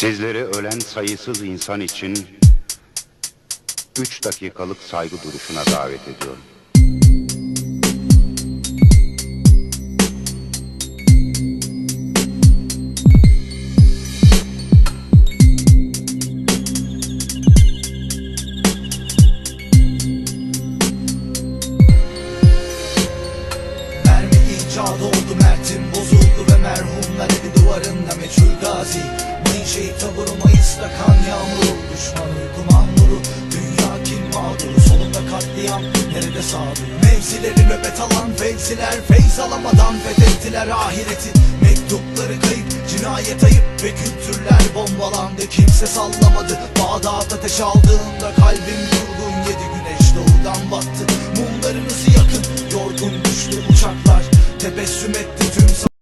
Sizleri ölen sayısız insan için 3 dakikalık saygı duruşuna davet ediyorum. Mermi icadı oldu Mert'im bozuldu ve merhumlar evi duvarında meçhul gazi Geceyi taburuma ıslak kan yağmuru. Düşman uyku mağmuru Dünya kin mağduru. Solunda katliam nerede sağdur Mevzileri nöbet alan fevziler Feyz alamadan fethettiler ahireti. Mektupları kayıp cinayet ayıp Ve kültürler bombalandı. Kimse sallamadı Bağdat ateş aldığında kalbim durgun. Yedi güneş doğudan battı Mumlarınızı yakın. Yorgun düştü uçaklar Tebessüm etti.